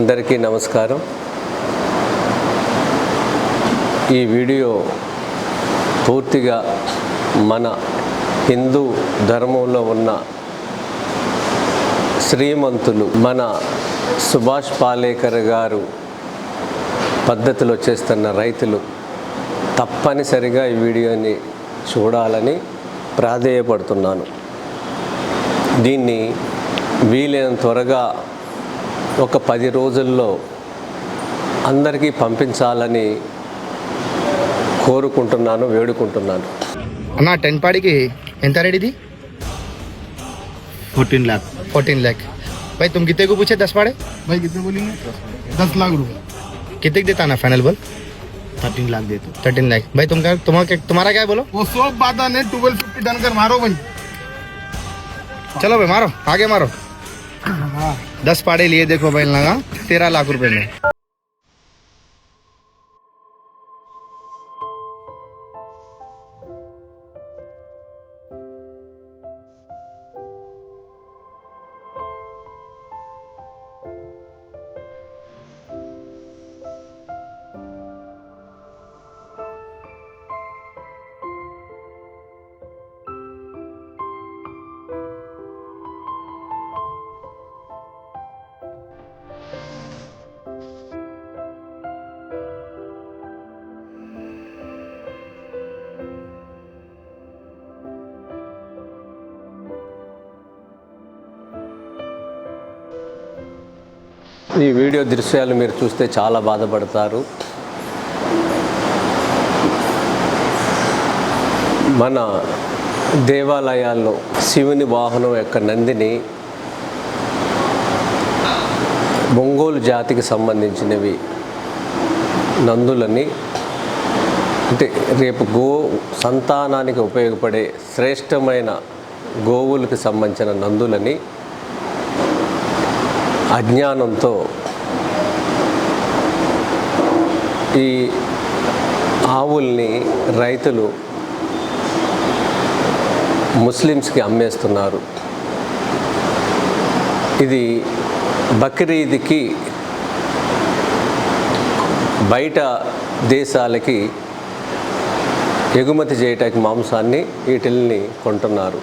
అందరికీ నమస్కారం. ఈ వీడియో పూర్తిగా మన హిందూ ధర్మంలో ఉన్న శ్రీమంతులు మన సుభాష్ పాలేకర్ గారు పద్ధతిలో చేస్తున్న రైతులు తప్పనిసరిగా ఈ వీడియోని చూడాలని ప్రాధేయపడుతున్నాను. దీన్ని వీలైన త్వరగా ఒక పది రోజుల్లో అందరికీ పంపించాలని కోరుకుంటున్నాను వేడుకుంటున్నాను అన్న టెన్ పాడికి ఎంత ready fourteen lakh fourteen lakh भाई तुम कितने को पूछे दस पाड़े भाई कितने बोलेंगे दस लाख रुपए कितने देता ना फाइनल बोल थर्टीन लाख दे दो थर्टीन लाख भाई तुम क्या तुम्हारा तुम्हारा क्या है बोलो वो सब बात ने ट्वेल्व फिफ्टी डन कर मारो भाई चलो भाई मारो आगे मारो दस पाड़े लिए देखो बैल लगा तेरह लाख रुपए में। ఈ వీడియో దృశ్యాలు మీరు చూస్తే చాలా బాధపడతారు. మన దేవాలయాల్లో శివుని వాహనం యొక్క నందిని ఒంగోలు జాతికి సంబంధించినవి నందులని అంటే రేపు గో సంతానానికి ఉపయోగపడే శ్రేష్టమైన గోవులకు సంబంధించిన నందులని అజ్ఞానంతో ఈ ఆవుల్ని రైతులు ముస్లిమ్స్కి అమ్మేస్తున్నారు. ఇది బక్రీద్కి బయట దేశాలకి ఎగుమతి చేయటానికి మాంసాన్ని వీటిల్ని కొంటున్నారు.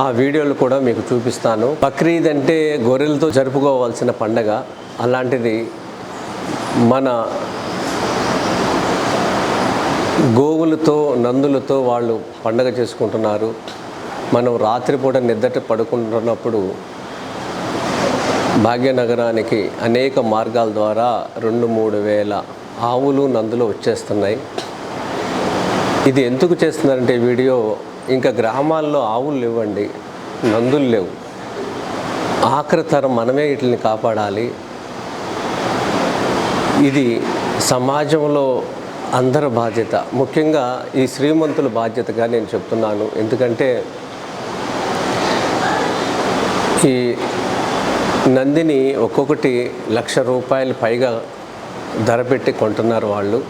ఆ వీడియోలు కూడా మీకు చూపిస్తాను. బక్రీద్ అంటే గొర్రెలతో జరుపుకోవాల్సిన పండగ. అలాంటిది మన గోవులతో నందులతో వాళ్ళు పండగ చేసుకుంటున్నారు. మనం రాత్రిపూట నిద్ర పడుకుంటున్నప్పుడు భాగ్యనగరానికి అనేక మార్గాల ద్వారా రెండు మూడు వేల ఆవులు నందులు వచ్చేస్తున్నాయి. ఇది ఎందుకు చేస్తున్నారంటే వీడియో ఇంకా గ్రామాల్లో ఆవులు లేవండి నందులు లేవు. ఆఖరి తరం మనమే వీటిని కాపాడాలి. ఇది సమాజంలో అందరి బాధ్యత. ముఖ్యంగా ఈ శ్రీమంతుల బాధ్యతగా నేను చెప్తున్నాను. ఎందుకంటే ఈ నందిని ఒక్కొక్కటి లక్ష రూపాయలు పైగా ధర పెట్టి కొంటున్నారు వాళ్ళు.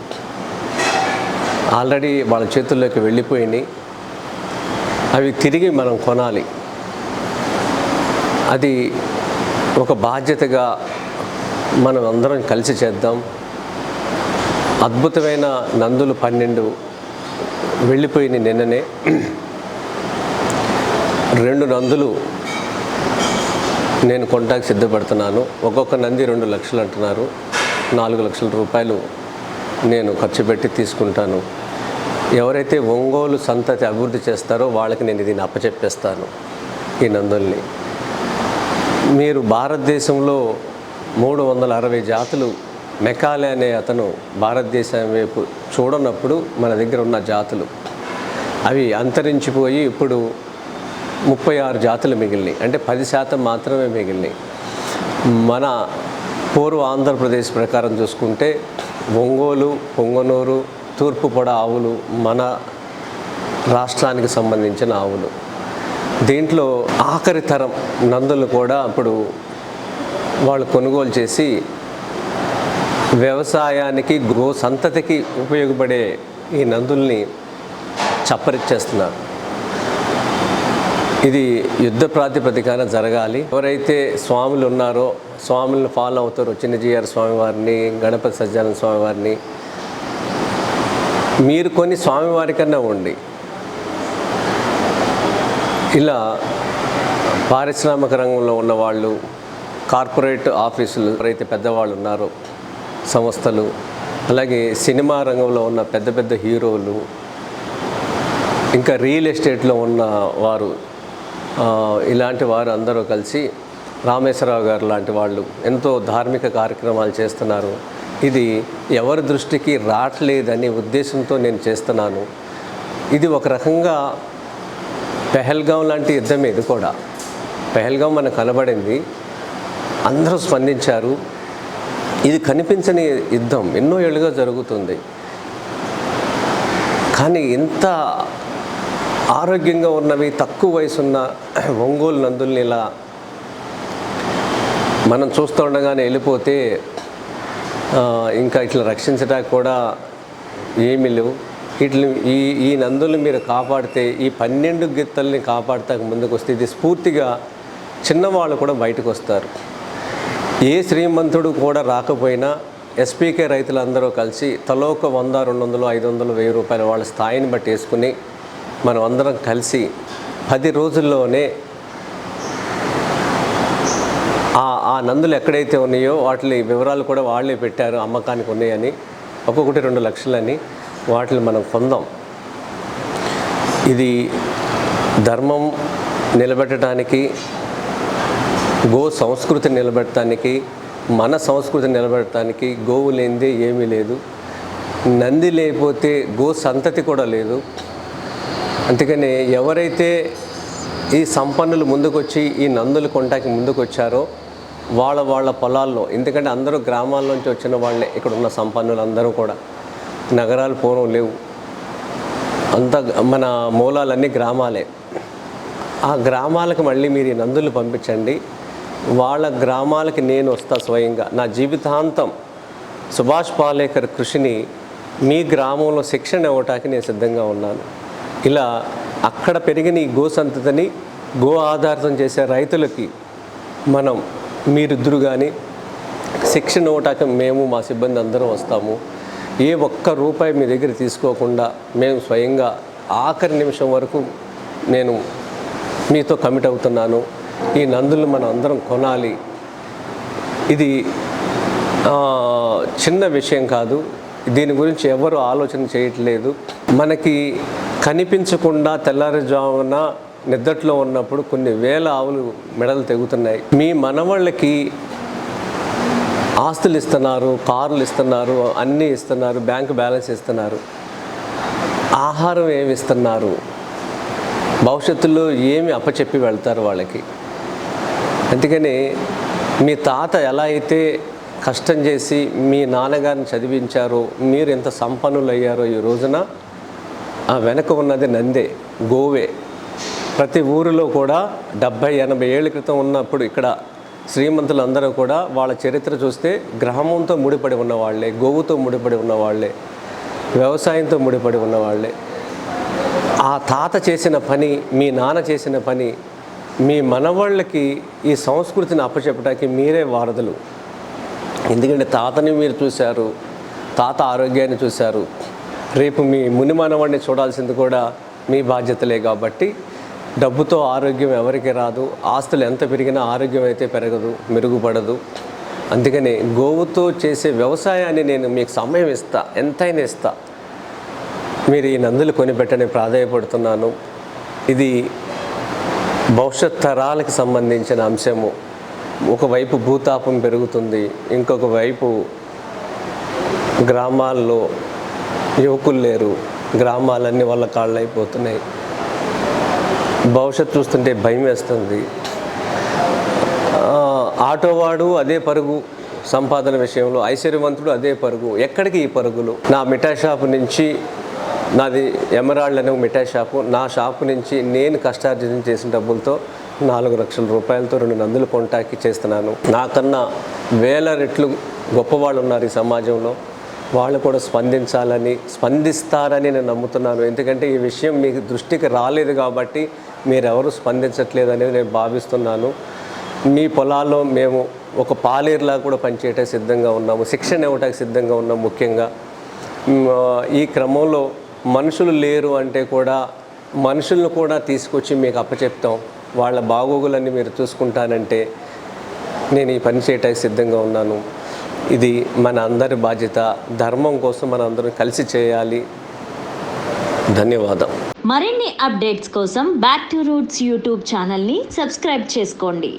ఆల్రెడీ వాళ్ళ చేతుల్లోకి వెళ్ళిపోయినాయి. అవి తిరిగి మనం కొనాలి. అది ఒక బాధ్యతగా మనం అందరం కలిసి చేద్దాం. అద్భుతమైన నందులు పన్నెండు వెళ్ళిపోయిన నిన్ననే. రెండు నందులు నేను కొంటాకి సిద్ధపడుతున్నాను. ఒక్కొక్క నంది రెండు లక్షలు అంటున్నారు. నాలుగు లక్షల రూపాయలు నేను ఖర్చు పెట్టి తీసుకుంటాను. ఎవరైతే ఒంగోలు సంతతి అభివృద్ధి చేస్తారో వాళ్ళకి నేను దీన్ని అప్పచెప్పేస్తాను ఈ నందుల్ని. మీరు భారతదేశంలో మూడు వందల అరవై జాతులు మెకాలే అనే అతను భారతదేశం వైపు చూడనప్పుడు మన దగ్గర ఉన్న జాతులు అవి అంతరించిపోయి ఇప్పుడు ముప్పై ఆరు జాతులు మిగిలినాయి. అంటే పది శాతం మాత్రమే మిగిలినాయి. మన పూర్వ ఆంధ్రప్రదేశ్ ప్రకారం చూసుకుంటే ఒంగోలు పొంగనూరు తూర్పు పొడ ఆవులు మన రాష్ట్రానికి సంబంధించిన ఆవులు. దీంట్లో ఆఖరి తరం నందులు కూడా అప్పుడు వాళ్ళు కొనుగోలు చేసి వ్యవసాయానికి గో సంతతికి ఉపయోగపడే ఈ నందుల్ని చప్పరిచ్చేస్తున్నారు. ఇది యుద్ధ ప్రాతిపదికన జరగాలి. ఎవరైతే స్వాములు ఉన్నారో స్వాములను ఫాలో అవుతారో చిన్నజీఆర్ స్వామి వారిని గణపతి సజ్జానంద స్వామివారిని మీరు కొన్ని స్వామివారి కన్నా ఉండి ఇలా పారిశ్రామిక రంగంలో ఉన్న వాళ్ళు కార్పొరేట్ ఆఫీసులు ఎవరైతే పెద్దవాళ్ళు ఉన్నారో సంస్థలు అలాగే సినిమా రంగంలో ఉన్న పెద్ద పెద్ద హీరోలు ఇంకా రియల్ ఎస్టేట్లో ఉన్న వారు ఇలాంటి వారు అందరూ కలిసి రామేశ్వరరావు గారు లాంటి వాళ్ళు ఎంతో ధార్మిక కార్యక్రమాలు చేస్తున్నారు. ఇది ఎవరి దృష్టికి రావట్లేదనే ఉద్దేశంతో నేను చేస్తున్నాను. ఇది ఒక రకంగా పెహల్గాం లాంటి యుద్ధమే ఇది కూడా. పెహల్గాం మనకు కనబడింది. అందరూ స్పందించారు. ఇది కనిపించని యుద్ధం. ఎన్నో ఏళ్ళుగా జరుగుతుంది. కానీ ఇంత ఆరోగ్యంగా ఉన్నవి తక్కువ వయసున్న ఒంగోలు నందుల్ని ఇలా మనం చూస్తూ ఉండగానే వెళ్ళిపోతే ఇంకా ఇట్లా రక్షించడానికి కూడా ఏమీ లేవు. ఇట్లు ఈ ఈ నందులు మీరు కాపాడితే ఈ పన్నెండు గిత్తల్ని కాపాడతాక ముందుకు వస్తే ఇది స్ఫూర్తిగా చిన్నవాళ్ళు కూడా బయటకు వస్తారు. ఏ శ్రీమంతుడు కూడా రాకపోయినా ఎస్పీకే రైతులందరూ కలిసి తలో ఒక వంద రెండు వందలు ఐదు వందలు వెయ్యి రూపాయలు వాళ్ళ స్థాయిని బట్టి వేసుకుని మనం అందరం కలిసి పది రోజుల్లోనే ఆ నందులు ఎక్కడైతే ఉన్నాయో వాటి వివరాలు కూడా వాళ్ళే పెట్టారు అమ్మకానికి ఉన్నాయని. ఒక్కొక్కటి రెండు లక్షలని వాటిని మనం పొందాం. ఇది ధర్మం నిలబెట్టడానికి గో సంస్కృతి నిలబెట్టడానికి మన సంస్కృతి నిలబెట్టడానికి గోవు లేనిదే ఏమీ లేదు. నంది లేకపోతే గో సంతతి కూడా లేదు. అందుకని ఎవరైతే ఈ సంపన్నులు ముందుకొచ్చి ఈ నందులు కొంటాకి ముందుకొచ్చారో వాళ్ళ వాళ్ళ పొలాల్లో ఎందుకంటే అందరూ గ్రామాల్లోంచి వచ్చిన వాళ్ళే ఇక్కడ ఉన్న సంపన్నులు అందరూ కూడా. నగరాలు పూర్వం లేవు. అంత మన మూలాలన్నీ గ్రామాలే. ఆ గ్రామాలకు మళ్ళీ మీరు ఈ నందులు పంపించండి. వాళ్ళ గ్రామాలకి నేను వస్తా స్వయంగా. నా జీవితాంతం సుభాష్ పాలేకర్ కృషిని మీ గ్రామంలో శిక్షణ ఇవ్వటానికి నేను సిద్ధంగా ఉన్నాను. ఇలా అక్కడ పెరిగిన ఈ గో సంతతిని గో ఆధారితం చేసే రైతులకి మనం మీరిద్దరు కానీ శిక్షణ ఇవ్వటానికి మేము మా సిబ్బంది అందరం వస్తాము. ఏ ఒక్క రూపాయి మీ దగ్గర తీసుకోకుండా మేము స్వయంగా ఆఖరి నిమిషం వరకు నేను మీతో కమిట్ అవుతున్నాను. ఈ నందులు మనం అందరం కొనాలి. ఇది చిన్న విషయం కాదు. దీని గురించి ఎవరు ఆలోచన చేయట్లేదు. మనకి కనిపించకుండా తెల్లారుజామున నిద్దట్లో ఉన్నప్పుడు కొన్ని వేల ఆవులు మెడలు తెగుతున్నాయి. మీ మనవాళ్ళకి ఆస్తులు ఇస్తున్నారు కార్లు ఇస్తున్నారు అన్నీ ఇస్తున్నారు బ్యాంక్ బ్యాలెన్స్ ఇస్తున్నారు. ఆహారం ఏమి ఇస్తున్నారు? భవిష్యత్తులో ఏమి అప్పచెప్పి వెళ్తారు వాళ్ళకి? అందుకని మీ తాత ఎలా అయితే కష్టం చేసి మీ నాన్నగారిని చదివించారో మీరు ఎంత సంపన్నులయ్యారో ఈ రోజున ఆ వెనక ఉన్నది నందే గోవే. ప్రతి ఊరిలో కూడా డెబ్భై ఎనభై ఏళ్ళ క్రితం ఉన్నప్పుడు ఇక్కడ శ్రీమంతులందరూ కూడా వాళ్ళ చరిత్ర చూస్తే గ్రామంతో ముడిపడి ఉన్నవాళ్ళే గోవుతో ముడిపడి ఉన్నవాళ్ళే వ్యవసాయంతో ముడిపడి ఉన్నవాళ్ళే ఆ తాత చేసిన పని మీ నాన్న చేసిన పని మీ మనవాళ్ళకి ఈ సంస్కృతిని అప్పచెప్పడానికి మీరే వారధులు. ఎందుకంటే తాతని మీరు చూశారు తాత ఆరోగ్యాన్ని చూశారు. రేపు మీ ముని మనవాడిని చూడాల్సింది కూడా మీ బాధ్యతలే కాబట్టి డబ్బుతో ఆరోగ్యం ఎవరికి రాదు ఆస్తులు ఎంత పెరిగినా ఆరోగ్యం అయితే పెరగదు మెరుగుపడదు. అందుకని గోవుతో చేసే వ్యవసాయాన్ని నేను మీకు సమయం ఇస్తా ఎంతైనా ఇస్తా. మీరు ఈ నందులు కొనిపెట్టని ప్రాధాయపడుతున్నాను. ఇది భవిష్యత్ తరాలకు సంబంధించిన అంశము. ఒకవైపు భూతాపం పెరుగుతుంది ఇంకొక వైపు గ్రామాల్లో యువకులు లేరు గ్రామాలన్నీ వాళ్ళ కాళ్ళు అయిపోతున్నాయి భవిష్యత్తు చూస్తుంటే భయం వేస్తుంది. ఆటోవాడు అదే పరుగు సంపాదన విషయంలో ఐశ్వర్యవంతుడు అదే పరుగు. ఎక్కడికి ఈ పరుగులు? నా మిఠాయి షాపు నుంచి నాది ఎమరాల్డ్ అనే మిఠాయి షాపు నా షాపు నుంచి నేను కష్టార్జితం చేసిన డబ్బులతో నాలుగు లక్షల రూపాయలతో రెండు నందులు కొంటాకి చేస్తున్నాను. నాకన్నా వేల రెట్లు గొప్పవాళ్ళు ఉన్నారు ఈ సమాజంలో. వాళ్ళు కూడా స్పందించాలని స్పందిస్తారని నేను నమ్ముతున్నాను. ఎందుకంటే ఈ విషయం మీకు దృష్టికి రాలేదు కాబట్టి మీరెవరు స్పందించట్లేదు అనేది నేను భావిస్తున్నాను. మీ పొలాల్లో మేము ఒక పాలేరులా కూడా పనిచేయడానికి సిద్ధంగా ఉన్నాము. శిక్షణ ఇవ్వటానికి సిద్ధంగా ఉన్నాం ముఖ్యంగా. ఈ క్రమంలో మనుషులు లేరు అంటే కూడా మనుషులను కూడా తీసుకొచ్చి మీకు అప్పచెప్తాం. వాళ్ళ బాగోగులన్నీ మీరు చూసుకుంటానంటే నేను ఈ పని చేయటానికి సిద్ధంగా ఉన్నాను. ఇది మన అందరి బాధ్యత. ధర్మం కోసం మన అందరం కలిసి చేయాలి. ధన్యవాదం. మరిన్ని అప్డేట్స్ కోసం బ్యాక్ టు రూట్స్ యూట్యూబ్ ఛానల్ని సబ్స్క్రైబ్ చేసుకోండి.